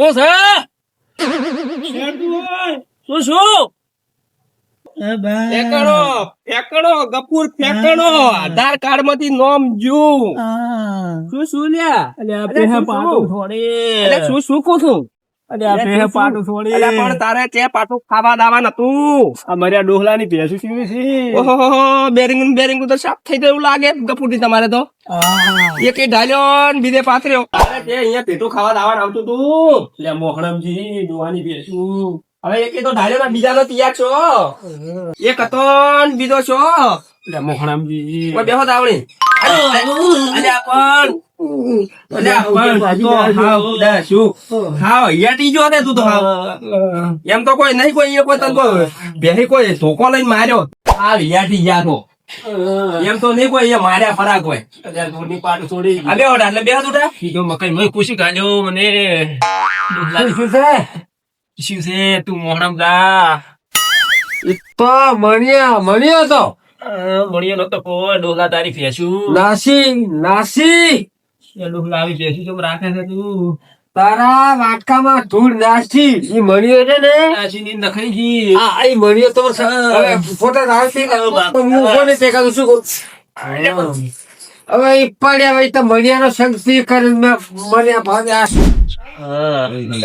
શું છે શું શું? ફેંકણો ફેંકણો ગફુર ફેંકણો. આધાર કાર્ડમાંથી નોમ જુ શું શું લ્યા? શું શું કહું છું? અલ્યા અલ્યા, પેહે શું પાટું શું? થોડી. અલ્યા, પણ તારે ચે પાછું ખાવા દાવા નતું અમારી ડોહલાની ભેંસું સીવી છે? ઓહો બેરિંગ બેરિંગ તો સાફ થઈ ગયું લાગે. ગપુટી તમારે તો. એક ઢાલ્યો ને બીજે પાથર્યો. તારે તે અહીંયા પેટું ખાવા દાવા આવતું તું. મોહણમજી ડોહાની હવે એક તો ઢાલ્યો ને બીજાનો તૈયાર છો. એક હતો બીજો છો. મોહણમજી બેહો તાવડી જો એમ તો કોઈ નહીં કોઈ કોઈ તને કોઈ કોઈ ધોકો લઈને માર્યો. આ યાટી યા તો. એમ તો નહીં કોઈ માર્યા ફરા કોઈ આ બે ઓડા એટલે બે મકાઈ મેં ખુશી કાઢ્યો મને. શું છે? શું છે? તું મોહણમ જા. તો મણિયા મણિયો તો. મળ્યો નતો કો ડોહલા તારી ભેંસું નાસી નાસી. એ લાવી આવી ભેંસું કેમ રાખે છે તું. તારા વાટકામાં ધૂળ નાસી. ઈ મણિયો છે ને? આશીની નખાઈ ગઈ. આ આ ઈ મણિયો તો હવે ફોટા નાસી તો હું કોને તે કાઢું શું કરું? હવે ઈ પડ્યા ભાઈ તો મણિયાનો શક્તિ કરીને મેં મણિયા ભાગે આ મિનિટ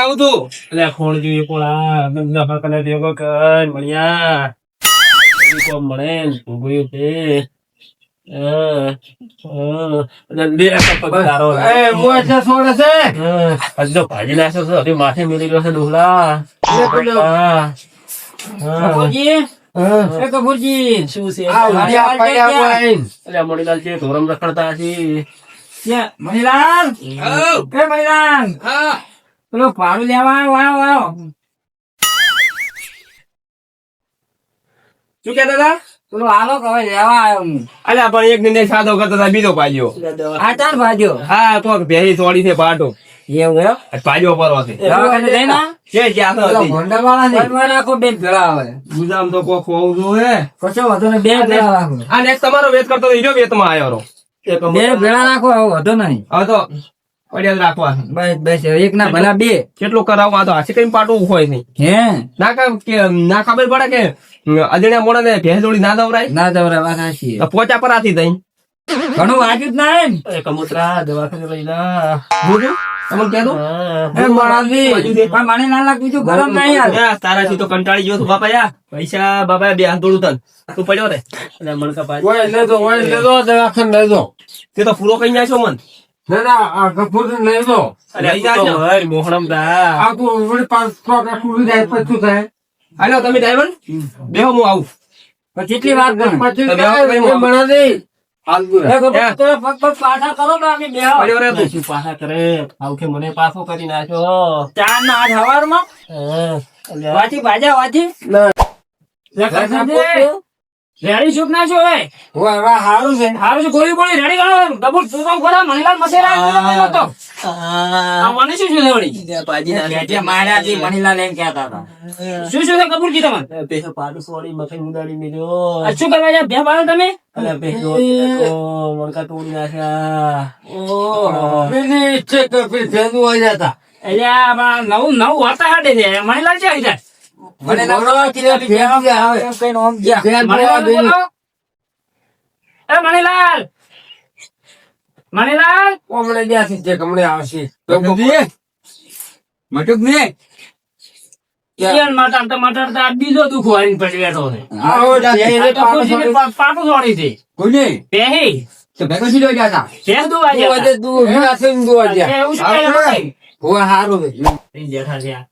આવું તું. એટલે ખોળ જોઈએ કોળા નફા કલર ભેગો કર મળ્યા કોમ મળે ને ભૂગળ્યું તે. છે. છે ભાજી નાખ્યો છે હજી માથે મેલી ગયો છે ડોહલા કપૂરજી, શું છે? મણીલાલ છે ધોરમ રખડતા હશે મણીલાલ? મણીલાલ. પેલો ભાડું લેવા આવ્યો આવ્યો. શું કહેતા હતા? પેલો આલો કવે લેવા આવ્યો હું. અલ્યા પણ એક નિર્ણય સાદો કરતા હતા બીજો પાજો આ ચાર ભાજ્યો હા તો ભેરી થોડી છે પાટો. એવું એમ? પાજો પરવા છે. દવાખાને? છે જ્યાં તો ભંડર વાળા ને ઘરમાં કો બે ભેળા આવે ગુજામ તો કોક હોવું હે કશો વધુ ને બે ભેળા રાખો આ નેક્સ્ટ તમારો વેત કરતો તો ઈજો વેતમાં આવ્યો રો બે ભેળા રાખો આવો વધુ નહીં. હવે તો પડ્યા રાખવા બસ બસ એક ના ભલા બે. કેટલું કરાવવા? આ તો હાથી કઈ પાટું હોય નહીં. હે? ના ના ખબર પડે કે અજણ્યા મોડા ને ભેંસ જોડી ના દવરાય? ના જવરા વાત સાચી પોચા પર આથી થઈ ઘણું વાગ્યું જ ના એમ. એ કમુતરા દવાખાને લઈ તમને. એ પણ મને ના લાગ બીજું ગરમ નહીં યાર તારાથી તો કંટાળી ગયો તું બાપા યા. પૈસા બાપા બે હાથ દોડું તન. તું પડ્યો રે. મણકા. ઓય લેજો ઓય લેજો દવાખાને લેજો તે તો પૂરો કઈ નાખ્યો મન. ના ના આ કપૂર લેજો જાજો. ભાઈ મોહણમ જા આ તો પાંચ સો જાય પછી થાય? હાલો તમે ડ્રાઈવર બેહો હું આવું. કેટલી વાર પણ પછી મણા નહીં. એ કરો કરે કે કરી હા. અલ્યા. રેડી શુક ના છો હવે? ઓય, હવે હારું છે. હારું છે ગોળી બોળી રેડી કરો. ડબલ તું તો ખોરા મણીલાલ મસેરા આવ્યો તો. આ. મને શું શું લેવડી પાજી ના માર્યા થી મણીલાલ એમ કહેતા હતા. શું શું કબૂલ કી તમારે બે પાડું સોડી મખે ઉડાડી મેલ્યો આ શું કરવા જા બે બાળો તમે? અલે બે તો મણકા તોડી નાખ્યા. ઓ. મેને છે કે પેલી ભેંસું હોય જતા. એટલે આ બા નવું નવું વાર્તા હાટે છે. મણીલાલ છે આવી જાય? ભણવા કે આવે. કઈ નોમ ગયા. મણીલાલ! મણીલાલ! જે આવશે. આ બીજો દુખો વાળીને પછી બેઠો છે. આવો ત્યાં એ પાટું છોડી છે કોને? પેહી તો ભેગો સીધો. દે, દે, દે. કરે ભાઈ? ઓય, હારું છે.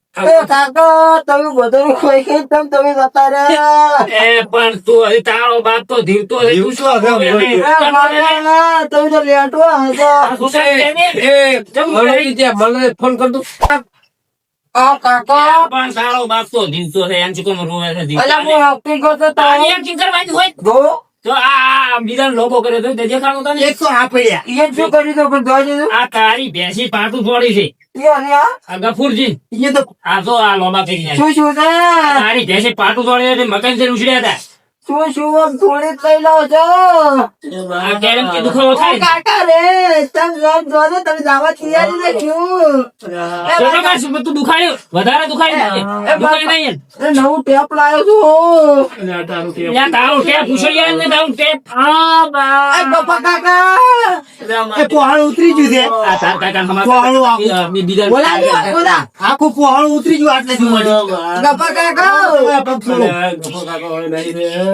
એ પણ તું હજી તારો બાપ તો ધીરતો હશે. તું શું મને ફોન કર દઉં. આ કાકા પણ તારો બાપ તો જીવતો છે એમ ચૂકમ રોવે છે જીવતો. હું હકીકત તો તારી. એક ચીકર વાંચી હોય? દો તો આ બીજા લોભો કર્યો તો તે દેખાડો તને. એક તો આ પડ્યા. એ શું કર્યું પણ આ તારી ભેંસી પાટું છોડી છે. આ? આ ગફુરજી. એ તો આ આ લોબા કરી. શું શું તારી ભેંસી પાટું છોડી એટલે મકાન છે ઉછળ્યા હતા. શું શું આમ થોડી લઈ લો છો આ કે દુખાવો થાય કાકા રે તમે જોન જોને તમે દાવા તૈયારી નાખ્યું એ તો કાકા, દુખાયું વધારે દુખાયું એ દુખાય નહીં એ નવું ટેપ લાવ્યો છું યા તારું ટેપ ઉછળ્યા ને તારું ટેપ હા બા. એ બાપા કાકા એ પહોળું ઉતરી ગયું છે આ તાર કાકા પહોળું આખું. બીજા બોલા બોલા આખું પોહાળું ઉતરી ગયું આટલે જ મળ્યું. બાપા કાકા પગ છોડો.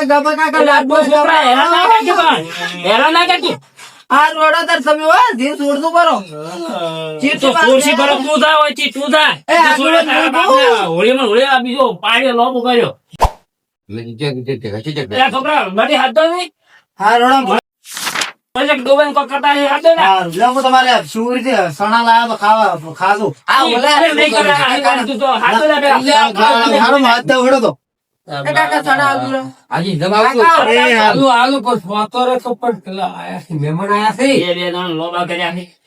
એ બાપા કાકા લાડબો છોકરા હેરાન ના કરજો પણ. હેરાન ના કરજો. આ રોડા તાર તમે હો જીવ છોડતું કરો તો ખુરશી પર તું થા હોયથી થા. એ આ છોડે તારા હોળી આ બીજો પાડ્યો લોબો કર્યો એ છોકરા બધી હાથ ધો નહીં? હા, રોડા. પછી ડોબાઈને કોક કરતા હશે, હાથ ને. હા, લો, તમારે શું રીતે સણા લાયા ખાવા ખાધું? આ ઓલા નહીં ધો. હારું, તો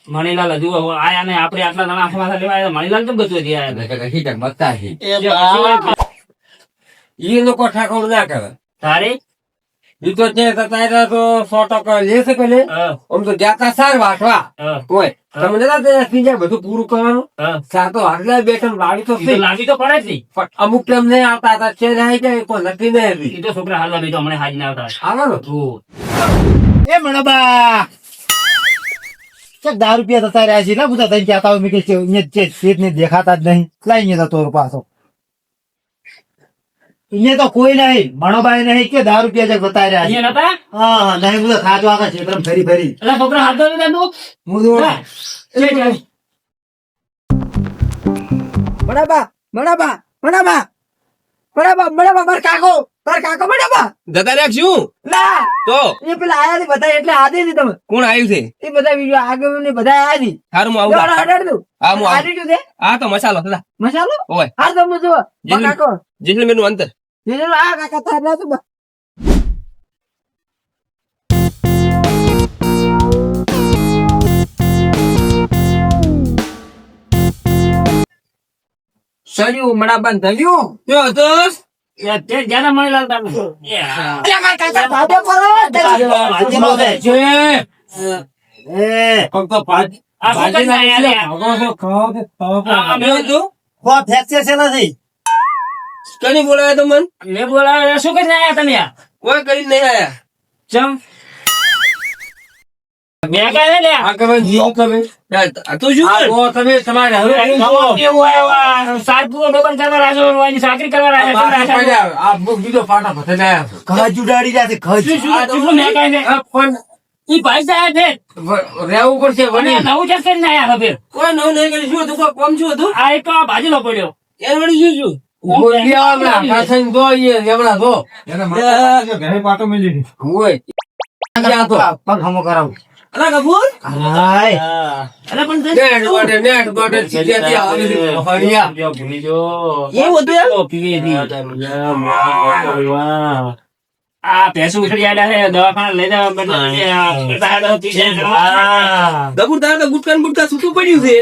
મણીલાલ હજુ આયા ને આપડે આટલા જણા આંખમાં લેવા મણીલાલ કેમ ગતું એ ઈ લોકો ઠાકોર ના કરે. તારે? ઈ તો છે તારા તો સો ટકા લે છે કે આમ તો જાતા સાર વાટવા. કોઈ બધું પૂરું કરવાનું? તો બેઠા તો પડે જ પણ અમુક ટાઈમ નહીં આવતા હતા છે નહીં જાય કોઈ નક્કી નહીં હતી. ઈ તો છોકરા હાલવા નહીં તો હમણાં હાજ ના આવતા આવવાનો તું એ મણબા! ચક દસ રૂપિયા થતા રહ્યા છે. ને બધા તૈયાર કહેતા હોય મેં કે ને દેખાતા જ નહીં. લાઈ અહીંયા તો પાછો. અહીંયા તો કોઈ નહીં. મણોભાઈ નહીં કે દારૂ પીએ છે બતા રહ્યા છે. હા હા, નહીં બધો ખાતો આગળ ક્ષેત્રમ ફરી ફરી. એટલે છોકરા હાથ ધોઈને તું? હું તો લે જાય. મણાબા મણાબા મણાબા. બરાબા બરાબા માર કાકો. માર કાકો મણાબા. જતા રહ્યા શું? ના. તો? એ પેલા આયા ને બધા એટલે આદે ની તમે. કોણ આવ્યું છે? એ બધા બીજો આગળ ને બધા આયા ની હારું હું આવું હટાડ દઉં હા હું આવું. જો હા તો મસાલો મસાલો? ઓય. હા તમે જો. કાકો. જેસલમેરનું અંતર. જેને આ કાકા થાર ના તો બસ. સળિયું મણાબાન ધલ્યું જો દોસ્ત એ તે જ્યાંના મણીલાલ તારને. એ હા. અલ્યા માર કાકા ભાભે કરો ભાજીનો દે. એ આ શું કરી રહ્યા લે? આ અમે હતું? ખો ફ્રેક્ચર છે નથી કની બોલાવ્યા તો મન? મેં બોલાવે, શું કરીને આયા તમે? કોઈ કરી નહીં આયા. ચમ? શું હવે શું ના શું. રહેવું પડશે નવું ચેક કરીને આયા ખબર. કોઈ નવું નહીં કરી શું હતું? કોઈ કોમ શું હતું? આ એક તો આ ભાજીલો પડ્યો. એન વળી શું? શું બોલિયા હમણાં કાસન દો ઈ હમણાં દો હોય. ત્યાં તો. પગ હમો કરાવું. અલા કપૂર. હાય. અરે પણ નેટ ગોટે નેટ ગોટે સીધેથી આવી હતી. હળિયા. ભૂલી ગયો. એવું હતું એમ? પીવી હતી. આ ભેંસું ઉછળી આલ્યા છે, દવાખાને લઈ જવા બદલે આ કરતા હતા, પી જાય. કપૂર તારે તો ગુટકા ને ગુટકા છૂટું પડ્યું છે.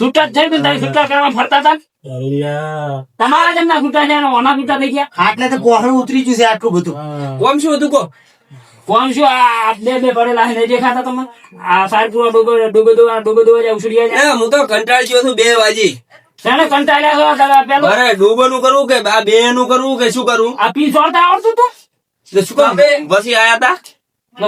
છૂટા જ થઈ તારી છૂટા કરવા ફરતા હતા? તમારા જેમના ગુટા છે ઓના ગુટા થઈ ગયા. આટલે તો કોહરું ઉતરી ગયું છે આટલું બધું. કોમ શું હતું કો કોણ શું આ બે બે પડેલા છે નહીં દેખાતા તમે આ સારપુરા ડોબો ડોબો દોવા ડોબો જ્યાં ઉછળી આલ્યા એ હું તો કંટાળ ગયો છું બે વાજી તને કંટાળ્યા છો? દાદા પેલો અરે ડૂબો નું કરવું કે આ બે નું કરવું કે શું કરવું? આ પી જોડતા આવડતું તું શું કામ વસી આયા હતા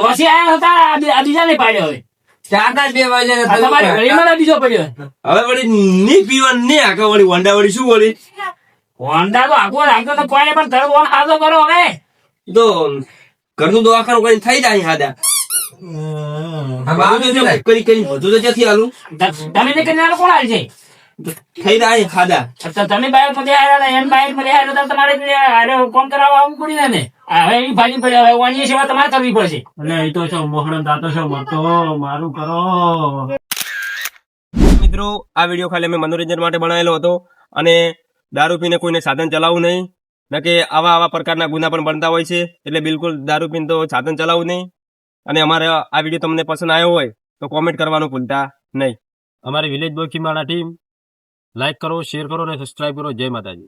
વસી આયા હતા આ બીજા નહીં પાડ્યો હવે ચારતા જ બે વાગે આ તમારી ના બીજો પડ્યો હવે વળી ની પીવાનું આખા વળી વળી શું વળી હોન્ડા તો આખો રાખતો તો કોઈ પણ તરત ઓન હાથો કરો હવે. તો ઘરનું દવાખાનું કરીને થઈ જાય હાદા બધું કરી કરી તો જ્યાંથી તમે કોણ હાલ છે થઈ રહ્યા હાદા તો તમે બાઈકમાં આવ્યા હતા એમ બાઈકમાં આવ્યા હતા તમારે અરે કોમ કરાવવા આવું પડી ને હવે એ ભાજી પડે હવે વાણી સેવા તમારે કરવી પડશે. એટલે એ તો છો મોહણ દાતો છો મતો મારું કરો. મિત્રો આ વીડિયો ખાલી અમે મનોરંજન માટે બનાવેલો હતો અને દારૂ પીને કોઈને સાધન ચલાવવું નહીં. ન કે આવા આવા પ્રકારના ગુના પણ બનતા હોય છે એટલે બિલકુલ દારૂ પીને તો સાધન ચલાવવું નહીં. અને અમારે આ વીડિયો તમને પસંદ આવ્યો હોય તો કોમેન્ટ કરવાનું ભૂલતા નહીં. અમારી વિલેજ બોકીમાળા ટીમ લાઈક કરો શેર કરો અને સબસ્ક્રાઇબ કરો. જય માતાજી.